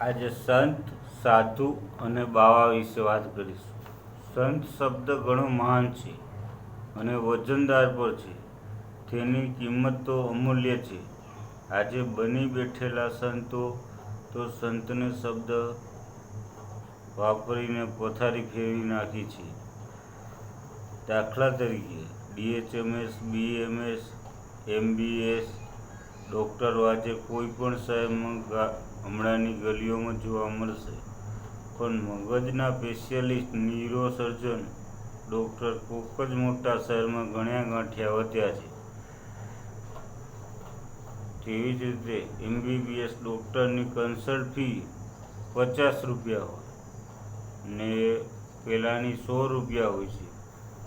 આજે સંત, સાધુ અને બાવા વિશે વાત કરીશું. સંત શબ્દ ઘણો મહાન છે અને વજનદાર પણ છે. તેની કિંમત તો અમૂલ્ય છે. આજે બની બેઠેલા સંતો તો સંતને શબ્દ વાપરીને પથારી ફેરવી નાખી છે. દાખલા તરીકે, ડીએચએમએસ, બીએમએસ, એમબીએસ, ડૉક્ટરો આજે કોઈ પણ શહેરમાં હમણાંની ગલીઓમાં જોવા મળશે. પણ મગજના સ્પેશિયાલિસ્ટ, ન્યુરોસર્જન ડૉક્ટર કોક જ મોટા શહેરમાં ગણ્યા ગાંઠિયા વધ્યા છે. તેવી જ રીતે એમબીબીએસ ડૉક્ટરની કન્સલ્ટ ફી પચાસ રૂપિયા હોય ને પેલાની સો રૂપિયા હોય છે.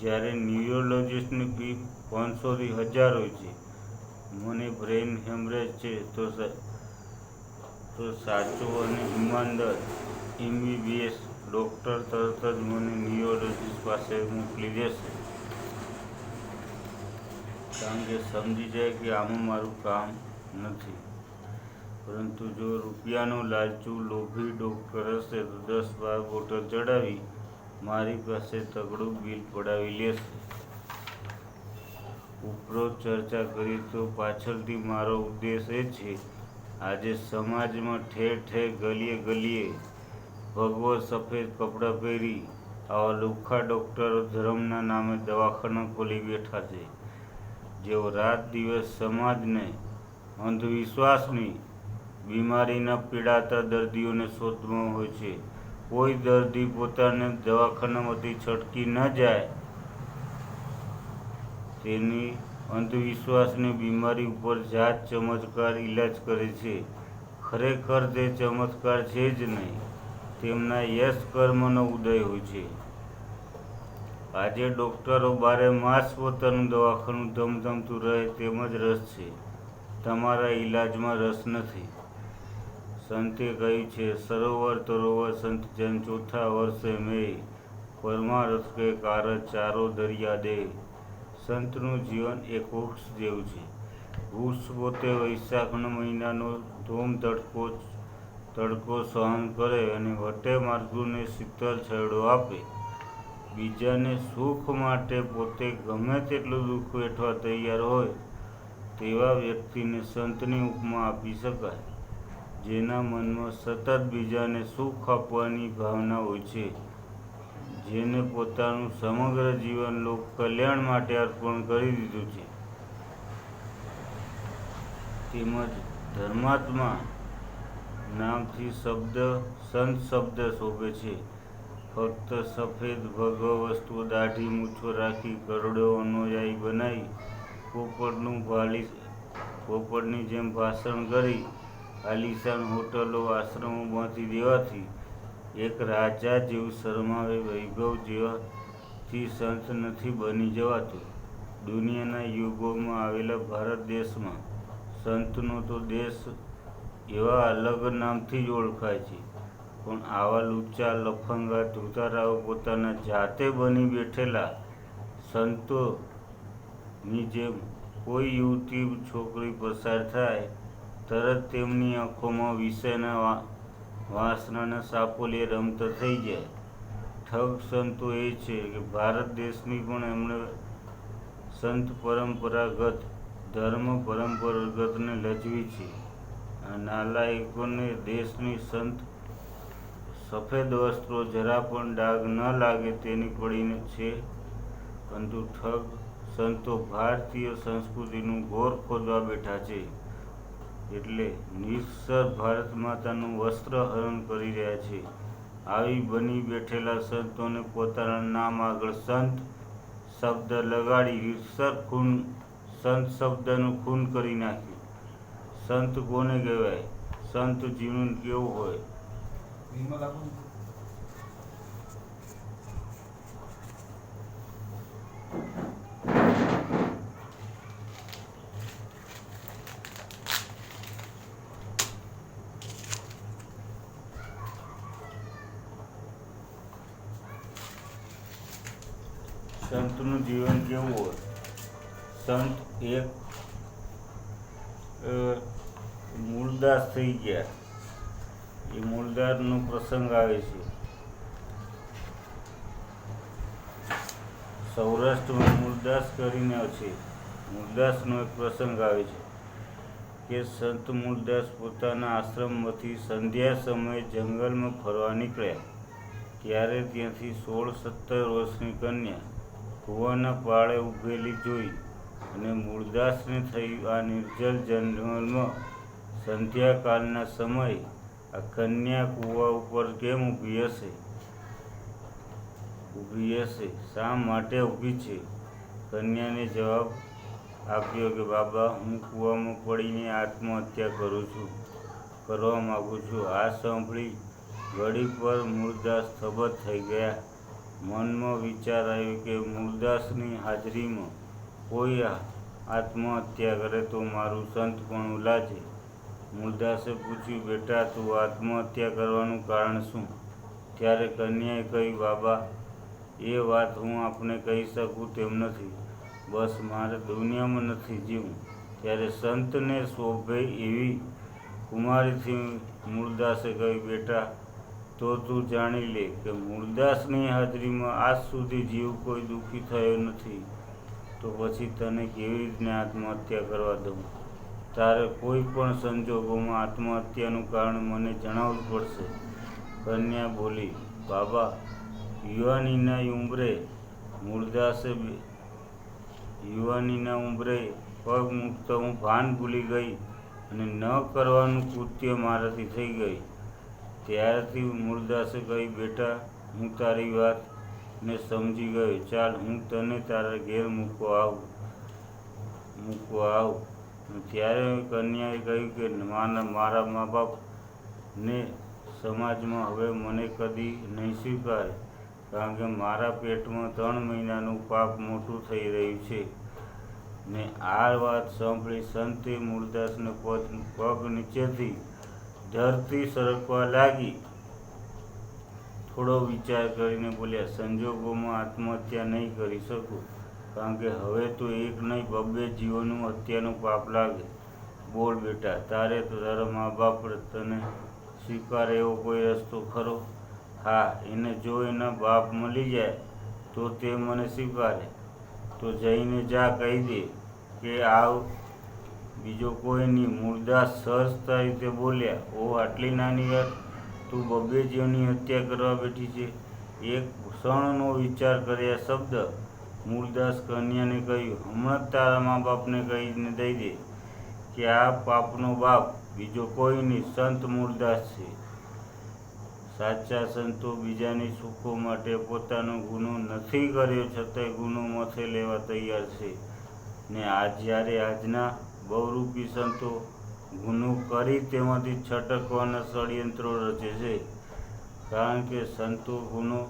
જ્યારે ન્યુરોલોજિસ્ટની ફી પાંચસોથી હજાર હોય છે. મને બ્રેઇન હેમરેજ છે તો તો સાચો અને ઈમાનદાર એમબીબીએસ ડૉક્ટર તરત જ મને ન્યુરોલોજીસ્ટ પાસે મોકલી દેશે. કારણ કે સમજી જાય કે આમાં મારું કામ નથી. પરંતુ જો રૂપિયાનો લાલચું લોભી ડૉક્ટર હશે તો દસ બાર બોટલ ચડાવી મારી પાસે તગડું બિલ પડાવી લેશે. ઉપરોક્ત ચર્ચા કરી તો પાછળથી મારો ઉદ્દેશ એ છે આજે સમાજમાં ઠેર ઠેર ગલીએ ગલીએ ભગવો સફેદ કપડાં પહેરી આવા લુખા ડૉક્ટરો ધર્મના નામે દવાખાના ખોલી બેઠા છે. જેઓ રાત દિવસ સમાજને અંધવિશ્વાસની બીમારીના પીડાતા દર્દીઓને શોધમાં હોય છે. કોઈ દર્દી પોતાને દવાખાનામાંથી છટકી ન જાય. તેની અંધવિશ્વાસની બીમારી ઉપર જાત ચમત્કાર ઈલાજ કરે છે. ખરેખર તે ચમત્કાર છે જ નહીં, તેમના યશ કર્મનો ઉદય હોય છે. આજે ડૉક્ટરો બારે માસ પોતાનું દવાખાનું ધમધમતું રહે તેમ જ રસ છે. તમારા ઈલાજમાં રસ નથી. સંતે કહ્યું છે, સરોવર તરોવર સંત જન ચોથા વર્ષે મેં પરમારથ કે કારજ ચારો દરિયા દે. સંતનું જીવન એક વૃક્ષ જેવું છે. વૃક્ષ પોતે વૈશાખના મહિનાનો ધૂમ તડકો તડકો સહન કરે અને વટે માર્ગોને શીતળ છેડો આપે. બીજાને સુખ માટે પોતે ગમે તેટલું દુઃખ વેઠવા તૈયાર હોય, તેવા વ્યક્તિને સંતની ઉપમા આપી શકાય, જેના મનમાં સતત બીજાને સુખ આપવાની ભાવના હોય છે. જેને પોતાનું સમગ્ર જીવન લોક કલ્યાણ માટે અર્પણ કરી દીધું છે. તેમજ ધર્માત્મા નામથી શબ્દ, સંત શબ્દ શોભે છે. ફક્ત સફેદ ભગવ વસ્તુ દાઢી મૂછો રાખી કરોડો અનુયાયી બનાવી, પોપટનું ભાલી પોપટની જેમ ભાષણ કરી, આલિશાન હોટલો, આશ્રમો બાંધી દેવાથી એક રાજા જેવું શરમાવે વૈભવ જેવાથી સંત નથી બની જવાતું. દુનિયાના યુગોમાં આવેલા ભારત દેશમાં સંતનો તો દેશ એવા અલગ નામથી જ ઓળખાય છે. પણ આવા લુચ્ચા લફંગા ધૂતારાઓ પોતાના જાતે બની બેઠેલા સંતોની જેમ કોઈ યુવતી, છોકરી પસાર થાય, તરત તેમની આંખોમાં વિષયના વા વાસનાના રમતા થઈ જાય. ઠગ સંતો એ છે કે ભારત દેશની પણ એમણે સંત પરંપરાગત, ધર્મ પરંપરાગતને લજવી છે. આ નાલાયકોને દેશની સંત સફેદ વસ્ત્રો જરા પણ ડાઘ ન લાગે તેની પડીને છે. પરંતુ ઠગ સંતો ભારતીય સંસ્કૃતિનું ગોર ખોદવા બેઠા છે. એટલે નિસર ભારત માતાનું વસ્ત્ર હરણ કરી રહ્યા છે. આવી બની બેઠેલા સંતોને પોતાના નામ આગળ સંત શબ્દ લગાડી રીતસર ખૂન, સંત શબ્દનું ખૂન કરી નાખ્યું. સંત કોને કહેવાય? સંત જીવન કેવું હોય? સંતનું જીવન કેવું હોય? સંત એક મૂળદાસ થઈ ગયા. એ મૂળદારનો પ્રસંગ આવે છે. સૌરાષ્ટ્રમાં મૂળદાસ કરીને છે. મૂળદાસનો એક પ્રસંગ આવે છે કે સંત મૂળદાસ પોતાના આશ્રમમાંથી સંધ્યા સમયે જંગલમાં ફરવા નીકળ્યા. ત્યારે ત્યાંથી સોળ સત્તર વર્ષની કન્યા કૂવાના પાળે ઊભેલી જોઈ અને મૂળદાસને થયું આ નિર્જલ જંગલમાં સંધ્યાકાળના સમયે આ કન્યા કૂવા ઉપર કેમ ઊભી હશે? ઊભી હશે? શા માટે ઊભી છે? કન્યાને જવાબ આપ્યો કે, બાબા, હું કૂવામાં પડીને આત્મહત્યા કરું છું. કરવા માગું છું. આ સાંભળી ઘડી પર મૂળદાસ થબત થઈ ગયા. મનમાં વિચાર આવ્યો કે મૂળદાસની હાજરીમાં કોઈ આત્મહત્યા કરે તો મારું સંત પણ લાજે મૂળદાસે પૂછ્યું, બેટા, તું આત્મહત્યા કરવાનું કારણ શું? ત્યારે કન્યાએ કહ્યું, બાબા, એ વાત હું આપને કહી શકું તેમ નથી. બસ મારે દુનિયામાં નથી જીવવું ત્યારે સંતને શોભે એવી કુમારીથી મૂળદાસે કહ્યું, બેટા તો તું જાણી લે કે મૂળદાસની હાજરીમાં આજ સુધી જીવ કોઈ દુઃખી થયો નથી. તો પછી તને કેવી રીતે આત્મહત્યા કરવા દઉં? તારે કોઈ પણ સંજોગોમાં આત્મહત્યાનું કારણ મને જણાવવું પડશે. કન્યા બોલી, બાબા, યુવાનીના ઉંમરે મૂળદાસે યુવાનીના ઉંમરે પગ મૂકતો હું ભાન ભૂલી ગઈ અને ન કરવાનું કૃત્ય મારાથી થઈ ગઈ ત્યારથી મૂળદાસે કહી, બેટા, હું તારી વાત ને સમજી ગયો. ચાલ, હું તને તારા ઘેર મૂકો આવું. મૂકો આવું. ત્યારે કન્યાએ કહ્યું કે, માના, મારા મા બાપ ને સમાજમાં હવે મને કદી નહીં સ્વીકારે, કારણ કે મારા પેટમાં ત્રણ મહિનાનું પાપ મોટું થઈ રહ્યું છે. ને આ વાત સાંભળી સંતે મૂળદાસને પગ નીચેથી ધરતી સરકવા લાગી. થોડો વિચાર કરીને બોલ્યા, સંજોગોમાં આત્મહત્યા નહીં કરી શકું, કારણ કે હવે તો એક નહીં, બબ્બે જીવોનું હત્યાનું પાપ લાગે. બોલ બેટા, તારે તો તારા મા બાપ તને સ્વીકારે એવો કોઈ રસ્તો ખરો? હા, એને જો એના બાપ મળી જાય, તો તે મને સ્વીકારે. તો જઈને જા, કહી દે કે આવ. બીજો કોઈ નહીં મૂળદાસ સહજતા રીતે બોલ્યા ઓ આટલી નાની વાત. તું બબ્બે જીવની હત્યા કરવા બેઠી છે. એક ક્ષણનો વિચાર કર્યા શબ્દ મૂળદાસ કન્યાને કહ્યું, હમણાં જ તારા મા બાપને કહીને દઈ દે કે આ પાપનો બાપ બીજો કોઈ નહીં, સંત મૂળદાસ છે. સાચા સંતો બીજાની સુખો માટે પોતાનો ગુનો નથી કર્યો, છતાંય ગુનો માથે લેવા તૈયાર છે. ને આ જ્યારે આજના બહુરૂપી સંતો ગુનો કરી તેમાંથી છટકવાના ષડયંત્રો રચે છે. કારણ કે સંતો ગુનો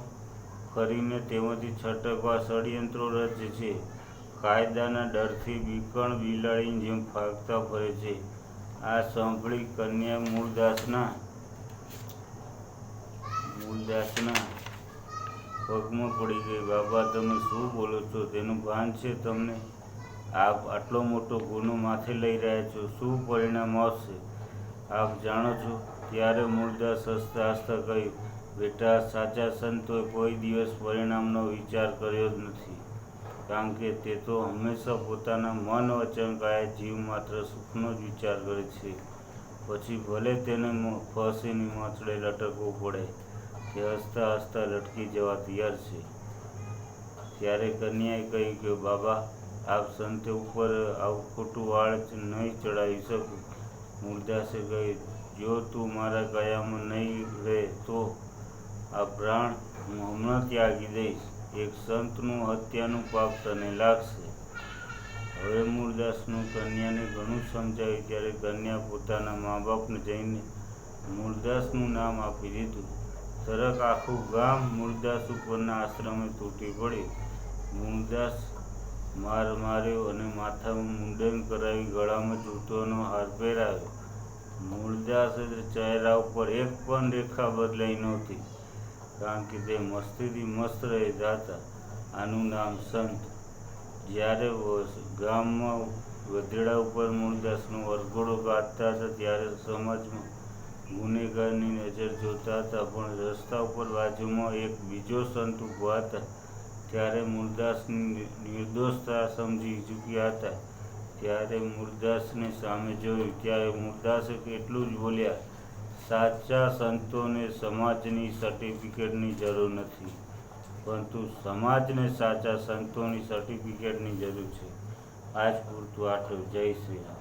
કરીને તેમાંથી છટકવા ષડયંત્રો રચે છે. કાયદાના ડરથી બીકણ બિલાડીની જેમ ભાગતા ફરે છે. આ સાંભળી કન્યા મૂળદાસના મૂળદાસના પગમાં પડી ગઈ. બાબા, તમે શું બોલો છો? તેનું ભાન છે તમને આપ આટલો મોટો ગુનો માથે લઈ રહ્યા છો, શું પરિણામ આવશે? આપ જાણો છો, ત્યારે મૂળદાસ હસતા હસતા કહ્યું, બેટા, સાચા સંતોએ કોઈ દિવસ પરિણામનો વિચાર કર્યો જ નથી. કારણ કે તે તો હંમેશા પોતાના મન વચન કાયા જીવ માત્ર સુખનો જ વિચાર કરે છે. પછી ભલે તેને ફાંસીની માછડે લટકવું પડે, તે હસતા હસતા લટકી જવા તૈયાર છે. ત્યારે કન્યાએ કહ્યું કે, બાબા આપ સંતે ઉપર આવું ખોટું વાળ નહીં ચડાવી શકું. મૂળદાસે કહ્યું જો તું મારા કયામાં નહીં રહે તો આ પ્રાણ હું હમણાં ત્યાગી દઈશ. એક સંતનું હત્યાનું પાપ તને લાગશે. હવે મૂળદાસનું કન્યાને ઘણું સમજાવ્યું ત્યારે કન્યા પોતાના મા બાપને જઈને મૂળદાસનું નામ આપી દીધું. તરત આખું ગામ મૂળદાસ ઉપરના આશ્રમે તૂટી પડ્યું. મૂળદાસ માર માર્યો અને માથામાં મુંડન કરાવી ગળામાં જૂતોનો હાર પહેરાવ્યો. મૂળદાસ ચહેરા ઉપર એક પણ રેખા બદલાઈ નહોતી, કારણ કે તે મસ્તીથી મસ્ત રહેતા હતા આનું નામ સંત. જ્યારે ગામમાં ગધેડા ઉપર મૂળદાસનો વરઘોડો કાઢતા હતા, ત્યારે સમાજમાં ગુનેગારની નજર જોતા હતા, પણ રસ્તા ઉપર બાજુમાં એક બીજો સંત ઊભો હતા. ત્યારે મૂળદાસની નિર્દોષતા સમજી ચૂક્યા હતા. ત્યારે મૂળદાસને સામે જોયું. ત્યારે મુરદાસે એટલું જ બોલ્યા, સાચા સંતોને સમાજની સર્ટિફિકેટની જરૂર નથી. પરંતુ સમાજને સાચા સંતોની સર્ટિફિકેટની જરૂર છે. આજ પૂરતું આટલું જય શ્રી રામ.